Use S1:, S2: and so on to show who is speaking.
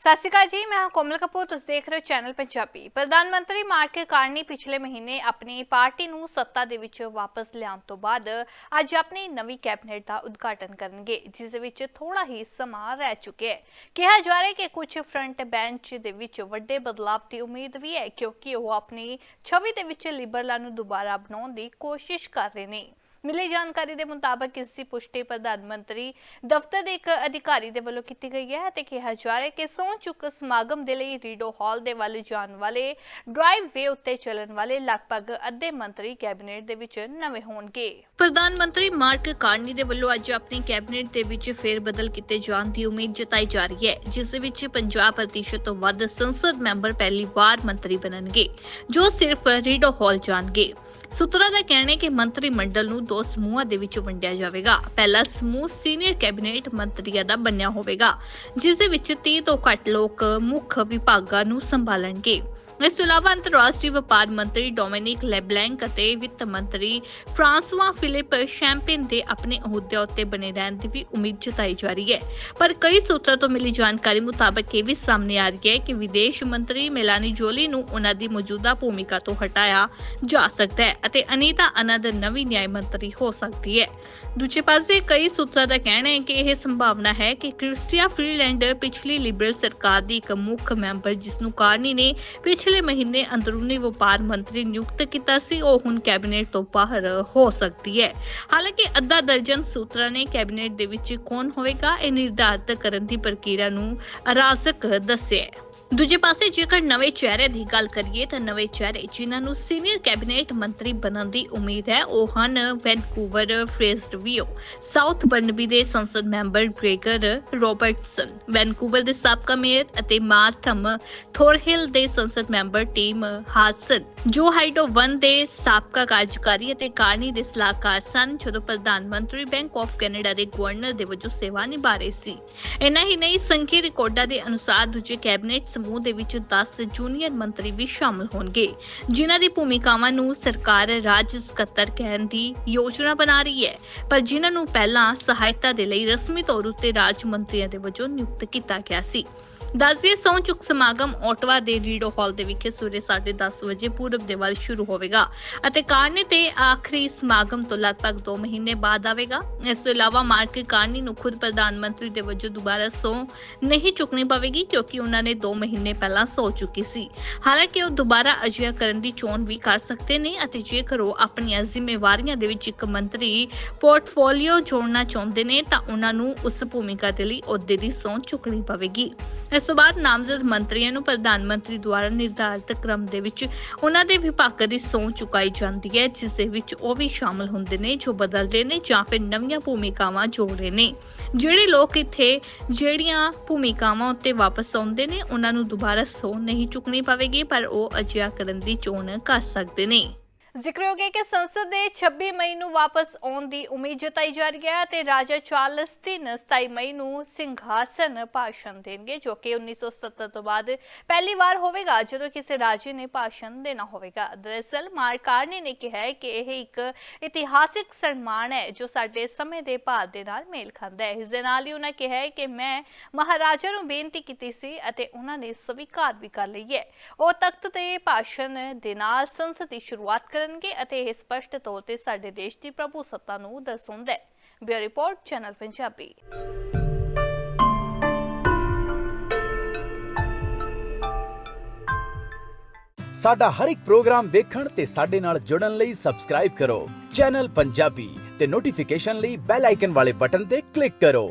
S1: ਸਤਿ ਸ਼੍ਰੀ ਅਕਾਲ ਜੀ, ਮੈਂ ਕੋਮਲ ਕਪੂਰ, ਤੁਸੀਂ ਦੇਖ ਰਹੇ ਹੋ ਚੈਨਲ ਪੰਜਾਬੀ। ਪ੍ਰਧਾਨ ਮੰਤਰੀ ਮਾਰਕ ਕਾਰਨੀ ਪਿਛਲੇ ਮਹੀਨੇ ਆਪਣੀ ਪਾਰਟੀ ਨੂੰ ਸੱਤਾ ਦੇ ਵਿੱਚ ਵਾਪਸ ਲਿਆਉਣ ਤੋਂ ਬਾਅਦ ਅੱਜ ਆਪਣੀ ਨਵੀਂ ਕੈਬਨਿਟ ਦਾ ਉਦਘਾਟਨ ਕਰਨਗੇ, ਜਿਸ ਦੇ ਵਿੱਚ ਥੋੜਾ ਹੀ ਸਮਾਂ ਰਹਿ ਚੁੱਕਿਆ ਹੈ। ਕਿਹਾ ਜਾ ਰਿਹਾ ਹੈ ਕਿ ਕੁਝ ਫਰੰਟ ਬੈਂਚ ਦੇ ਵਿੱਚ ਵੱਡੇ ਬਦਲਾਵ ਦੀ ਉਮੀਦ ਵੀ ਹੈ, ਕਿਉਂਕਿ ਉਹ ਆਪਣੀ ਛਵੀ ਦੇ ਵਿੱਚ ਲਿਬਰਲਾਂ ਨੂੰ ਦੁਬਾਰਾ ਬਣਾਉਣ ਦੀ ਕੋਸ਼ਿਸ਼ ਕਰ ਰਹੇ ਨੇ। ਮਿਲੀ ਜਾਣਕਾਰੀ ਦੇ ਮੁਤਾਬਕ ਇਸ ਦੀ ਪੁਸ਼ਟੀ ਪ੍ਰਧਾਨ ਮੰਤਰੀ ਦਫ਼ਤਰ ਦੇ ਇੱਕ ਅਧਿਕਾਰੀ ਦੇ ਵੱਲੋਂ ਕੀਤੀ ਗਈ ਹੈ ਤੇ ਕਿਹਾ ਜਾ ਰਿਹਾ ਕਿ ਸਹੁੰ ਚੁੱਕ ਸਮਾਗਮ ਦੇ ਲਈ ਰੀਡੋ ਹਾਲ ਦੇ ਵੱਲ ਜਾਣ ਵਾਲੇ ਡਰਾਈਵ ਉੱਤੇ ਚੱਲਣ ਵਾਲੇ ਲਗਭਗ ਅੱਧੇ ਮੰਤਰੀ ਕੈਬਨਿਟ ਦੇ ਵਿੱਚ ਨਵੇਂ ਹੋਣਗੇ। ਪ੍ਰਧਾਨ ਮੰਤਰੀ ਮਾਰਕ ਕਾਰਨੀ ਦੇ ਵੱਲੋਂ ਅੱਜ ਆਪਣੀ ਕੈਬਨਿਟ ਦੇ ਵਿੱਚ ਫੇਰ ਬਦਲ ਕੀਤੇ ਜਾਣ ਦੀ ਉਮੀਦ ਜਤਾਈ ਜਾ ਰਹੀ ਹੈ, ਜਿਸ ਦੇ ਵਿੱਚ 50% ਤੋਂ ਵੱਧ ਸੰਸਦ ਮੈਂਬਰ ਪਹਿਲੀ ਵਾਰ ਮੰਤਰੀ ਬਣਨਗੇ, ਜੋ ਸਿਰਫ ਰੀਡੋ ਹਾਲ ਜਾਣਗੇ। ਸੂਤਰਾਂ ਦਾ ਕਹਿਣਾ ਹੈ ਕਿ ਮੰਤਰੀ ਮੰਡਲ ਨੂੰ ਦੋ ਸਮੂਹਾਂ ਦੇ ਵਿੱਚ ਵੰਡਿਆ ਜਾਵੇਗਾ। ਪਹਿਲਾ ਸਮੂਹ ਸੀਨੀਅਰ ਕੈਬਨਿਟ ਮੰਤਰੀਆਂ ਦਾ ਬਣਿਆ ਹੋਵੇਗਾ, ਜਿਸ ਦੇ ਵਿੱਚ 30 ਤੋਂ ਘੱਟ ਲੋਕ ਮੁੱਖ ਵਿਭਾਗਾਂ ਨੂੰ ਸੰਭਾਲਣਗੇ। ਇਸ ਤੋਂ ਇਲਾਵਾ ਅੰਤਰਰਾਸ਼ਟਰੀ ਵਪਾਰ ਮੰਤਰੀ ਡੋਮਿਨਿਕ ਲੈਬਲੈਂਕ ਅਤੇ ਵਿੱਤ ਮੰਤਰੀ ਫਰਾਂਸਵਾ ਫਿਲਿਪ ਸ਼ੈਂਪੇਨ ਦੇ ਆਪਣੇ ਅਹੁਦਿਆਂ ਉੱਤੇ ਬਣੇ ਰਹਿਣ ਦੀ ਵੀ ਉਮੀਦ ਜਤਾਈ ਜਾ ਰਹੀ ਹੈ। ਪਰ ਕਈ ਸੂਤਰਾਂ ਤੋਂ ਮਿਲੀ ਜਾਣਕਾਰੀ ਮੁਤਾਬਕ ਇਹ ਵੀ ਸਾਹਮਣੇ ਆ ਰਹੀ ਹੈ ਕਿ ਵਿਦੇਸ਼ ਮੰਤਰੀ ਮੇਲਾਨੀ ਜੋਲੀ ਨੂੰ ਉਹਨਾਂ ਦੀ ਮੌਜੂਦਾ ਭੂਮਿਕਾ ਤੋਂ ਹਟਾਇਆ ਜਾ ਸਕਦਾ ਹੈ ਅਤੇ ਅਨੀਤਾ ਅਨੰਦ ਨਵੀਂ ਨਿਆਂ ਮੰਤਰੀ ਹੋ ਸਕਦੀ ਹੈ। ਦੂਜੇ ਪਾਸੇ ਕਈ ਸੂਤਰਾਂ ਦਾ ਕਹਿਣਾ ਹੈ ਕਿ ਇਹ ਸੰਭਾਵਨਾ ਹੈ ਕਿ ਕ੍ਰਿਸਟੀਆ ਫ੍ਰੀਲੈਂਡ ਪਿਛਲੀ ਲਿਬਰਲ ਸਰਕਾਰ ਦੀ ਇੱਕ ਮੁੱਖ ਮੈਂਬਰ ਜਿਸ ਨੂੰ ਕਾਰਨੀ ਨੇ ਪਿਛਲੇ ਪਿਛਲੇ ਮਹੀਨੇ ਅੰਦਰੂਨੀ ਵਪਾਰ ਮੰਤਰੀ ਨਿਯੁਕਤ ਕੀਤਾ ਸੀ, ਉਹ ਹੁਣ ਕੈਬਨਿਟ ਤੋਂ ਬਾਹਰ ਹੋ ਸਕਦੀ ਹੈ। ਹਾਲਾਂਕਿ ਅੱਧਾ ਦਰਜਨ ਸੂਤਰਾਂ ਨੇ ਕੈਬਨਿਟ ਦੇ ਵਿੱਚ ਕੌਣ ਹੋਵੇਗਾ, ਇਹ ਨਿਰਧਾਰਤ ਕਰਨ ਦੀ ਪ੍ਰਕਿਰਿਆ ਨੂੰ ਅਰਾਜ਼ਕ ਦੱਸਿਆ ਦੂਜੇ ਪਾਸੇ ਜੇਕਰ ਨਵੇਂ ਚਿਹਰੇ ਦੀ ਗੱਲ ਕਰੀਏ ਤਾਂ ਨਵੇਂ ਚਿਹਰੇ ਜਿਨ੍ਹਾਂ ਨੂੰ ਸੀਨੀਅਰ ਕੈਬਨਿਟ ਮੰਤਰੀ ਬਣਨ ਦੀ ਉਮੀਦ ਹੈ, ਉਹ ਹਨ ਵੈਨਕੂਵਰ ਫ੍ਰੇਸਟਵੀਓ ਸਾਊਥ ਬਰਨਬੀ ਦੇ ਸੰਸਦ ਮੈਂਬਰ ਗ੍ਰੇਗਰ ਰੋਬਰਟਸਨ, ਵੈਨਕੂਵਰ ਦੇ ਸਾਬਕਾ ਮੇਅਰ ਅਤੇ ਮਾਰਥਮ ਥੋਰਹਿਲ ਦੇ ਸੰਸਦ ਮੈਂਬਰ ਟੀਮ ਹਾਸਨ, ਜੋ ਹਾਈਡੋ 1 ਦੇ ਸਾਬਕਾ ਕਾਰਜਕਾਰੀ ਅਤੇ ਕਾਰਨੀ ਦੇ ਸਲਾਹਕਾਰ ਸਨ, ਜਦੋਂ ਪ੍ਰਧਾਨ ਮੰਤਰੀ ਬੈਂਕ ਆਫ ਕੈਨੇਡਾ ਦੇ ਗਵਰਨਰ ਦੇ ਵਜੋਂ ਸੇਵਾ ਨਿਭਾ ਰਹੇ ਸੀ। ਇੰਨਾ ਹੀ ਨਹੀਂ ਸੰਖੀ ਰਿਕਾਰਡਾਂ ਦੇ ਅਨੁਸਾਰ ਦੂਜੇ ਕੈਬਨਿਟ ਸਮੂਹ ਦੇ ਵਿੱਚ 10 ਜੂਨੀਅਰ ਮੰਤਰੀ ਵੀ ਸ਼ਾਮਲ ਹੋਣਗੇ। ਜਿਨ੍ਹਾਂ ਦੀ ਭੂਮਿਕਾਵਾਂ ਨੂੰ ਸਰਕਾਰ ਰਾਜ ਸਕੱਤਰ ਕਹਿਣ ਦੀ ਯੋਜਨਾ ਬਣਾ ਰਹੀ ਹੈ। ਪਰ ਜਿਨ੍ਹਾਂ ਨੂੰ ਪਹਿਲਾਂ ਸਹਾਇਤਾ ਦੇ ਲਈ ਰਸਮੀ ਤੌਰ ਉੱਤੇ ਰਾਜ ਮੰਤਰੀਆਂ ਦੇ ਵਜੋਂ ਨਿਯੁਕਤ ਕੀਤਾ ਗਿਆ ਸੀ। ਦੱਸਦੇ ਸੌ, ਚੁੱਕ ਸਮਾਗਮ ਓਟਵਾ ਦੇ ਰੀਡੋ ਹਾਲ ਦੇ ਵਿਖੇ ਸਵੇਰੇ 10:30 ਵਜੇ ਪੂਰਬ ਦੇ ਵੱਲ ਸ਼ੁਰੂ ਹੋਵੇਗਾ ਅਤੇ ਕਾਰਨੀ ਤੇ ਆਖਰੀ ਸਮਾਗਮ ਤੋਂ ਲਗਭਗ 2 ਮਹੀਨੇ ਬਾਅਦ ਆਵੇਗਾ। ਇਸ ਤੋਂ ਇਲਾਵਾ ਮਾਰਕ ਕਾਰਨੀ ਨੂੰ ਖੁਦ ਪ੍ਰਧਾਨ ਮੰਤਰੀ ਦੇ ਵਜੋਂ ਦੁਬਾਰਾ ਸੌ ਨਹੀਂ ਚੁੱਕਣੀ ਪਵੇਗੀ ਕਿਉਂਕਿ ਉਹਨਾਂ ਨੇ 2 ਮਹੀਨੇ ਪਹਿਲਾਂ ਸੌ ਚੁੱਕੀ ਸੀ। ਹਾਲਾਂਕਿ ਉਹ ਦੁਬਾਰਾ ਅਜਿਹਾ ਕਰਨ ਦੀ ਚੋਣ ਵੀ ਕਰ ਸਕਦੇ ਨੇ ਅਤੇ ਜੇਕਰ ਉਹ ਆਪਣੀਆਂ ਜ਼ਿੰਮੇਵਾਰੀਆਂ ਦੇ ਵਿੱਚ ਇੱਕ ਮੰਤਰੀ ਪੋਰਟਫੋਲੀਓ ਜੋੜਨਾ ਚਾਹੁੰਦੇ ਨੇ, ਤਾਂ ਉਹਨਾਂ ਨੂੰ ਉਸ ਭੂਮਿਕਾ ਦੇ ਲਈ ਅਹੁਦੇ ਦੀ ਸਹੁੰ ਚੁੱਕਣੀ ਪਵੇਗੀ। ਇਸ ਤੋਂ ਬਾਅਦ ਨਾਮਜ਼ਦ ਮੰਤਰੀਆਂ ਨੂੰ ਪ੍ਰਧਾਨ ਮੰਤਰੀ ਦੁਆਰਾ ਨਿਰਧਾਰਿਤ ਕ੍ਰਮ ਦੇ ਵਿੱਚ ਉਹਨਾਂ ਦੇ ਵਿਭਾਗ ਦੀ ਸਹੁੰ ਚੁਕਾਈ ਜਾਂਦੀ ਹੈ, ਜਿਸ ਦੇ ਵਿੱਚ ਉਹ ਵੀ ਸ਼ਾਮਲ ਹੁੰਦੇ ਨੇ, ਜੋ ਬਦਲ ਰਹੇ ਨੇ ਜਾਂ ਫਿਰ ਨਵੀਆਂ ਭੂਮਿਕਾਵਾਂ ਜੋੜ ਰਹੇ ਨੇ। ਜਿਹੜੇ ਲੋਕ ਇੱਥੇ ਜਿਹੜੀਆਂ ਭੂਮਿਕਾਵਾਂ ਉੱਤੇ ਵਾਪਸ ਆਉਂਦੇ ਨੇ, ਉਹਨਾਂ ਨੂੰ ਦੁਬਾਰਾ ਸਹੁੰ ਨਹੀਂ ਚੁੱਕਣੀ ਪਵੇਗੀ ਪਰ ਉਹ ਅਜਿਹਾ ਕਰਨ ਦੀ ਚੋਣ ਕਰ ਸਕਦੇ ਨੇ। ਜ਼ਿਕਰਯੋਗ ਹੈ ਕਿ ਸੰਸਦ ਦੇ 26 ਮਈ ਨੂੰ ਵਾਪਸ ਆਉਣ ਦੀ ਉਮੀਦ ਜਤਾਈ ਜਾ ਰਹੀ ਹੈ ਤੇ ਰਾਜਾ ਚਾਰਲਸ ਤਿੰਨ 27 ਮਈ ਨੂੰ ਸਿੰਘਾਸਨ ਭਾਸ਼ਣ ਦੇਣਗੇ, ਜੋ ਕਿ 1977 ਤੋਂ ਬਾਅਦ ਪਹਿਲੀ ਵਾਰ ਹੋਵੇਗਾ, ਜਦੋਂ ਕਿਸੇ ਰਾਜੇ ਨੇ ਭਾਸ਼ਣ ਦੇਣਾ ਹੋਵੇਗਾ। ਦਰਅਸਲ ਮਾਰਕਾਰਨੀ ਨੇ ਕਿਹਾ ਹੈ ਕਿ ਇਹ ਇੱਕ ਇਤਿਹਾਸਿਕ ਸਨਮਾਨ ਹੈ, ਜੋ ਸਾਡੇ ਸਮੇਂ ਦੇ ਭਾਰ ਦੇ ਨਾਲ ਮੇਲ ਖਾਂਦਾ ਹੈ। ਇਸ ਦੇ ਨਾਲ ਹੀ ਉਹਨਾਂ ਕਿਹਾ ਹੈ ਕਿ ਮੈਂ ਮਹਾਰਾਜਾ ਨੂੰ ਬੇਨਤੀ ਕੀਤੀ ਸੀ ਅਤੇ ਉਹਨਾਂ ਨੇ ਸਵੀਕਾਰ ਵੀ ਕਰ ਲਈ ਹੈ। ਉਹ ਤਖਤ ਤੇ ਭਾਸ਼ਣ ਦੇ ਨਾਲ ਸੰਸਦ ਦੀ ਸ਼ੁਰੂਆਤ ਕਰਨਗੇ ਅਤੇ ਇਹ ਸਪਸ਼ਟ ਤੌਰ ਤੇ ਸਾਡੇ ਦੇਸ਼ ਦੀ ਪ੍ਰਭੂ ਸੱਤਾ ਨੂੰ ਦਰਸਾਉਂਦਾ ਹੈ। Bureau report, channel Punjabi.
S2: ਸਾਡਾ ਹਰ ਇੱਕ ਪ੍ਰੋਗਰਾਮ ਦੇਖਣ ਤੇ ਸਾਡੇ ਨਾਲ ਜੁੜਨ ਲਈ ਸਬਸਕ੍ਰਾਈਬ ਕਰੋ। ਚੈਨਲ ਪੰਜਾਬੀ ਤੇ ਨੋਟੀਫਿਕੇਸ਼ਨ ਲਈ ਬੈਲ ਆਈਕਨ ਵਾਲੇ ਬਟਨ ਤੇ ਕਲਿੱਕ ਕਰੋ।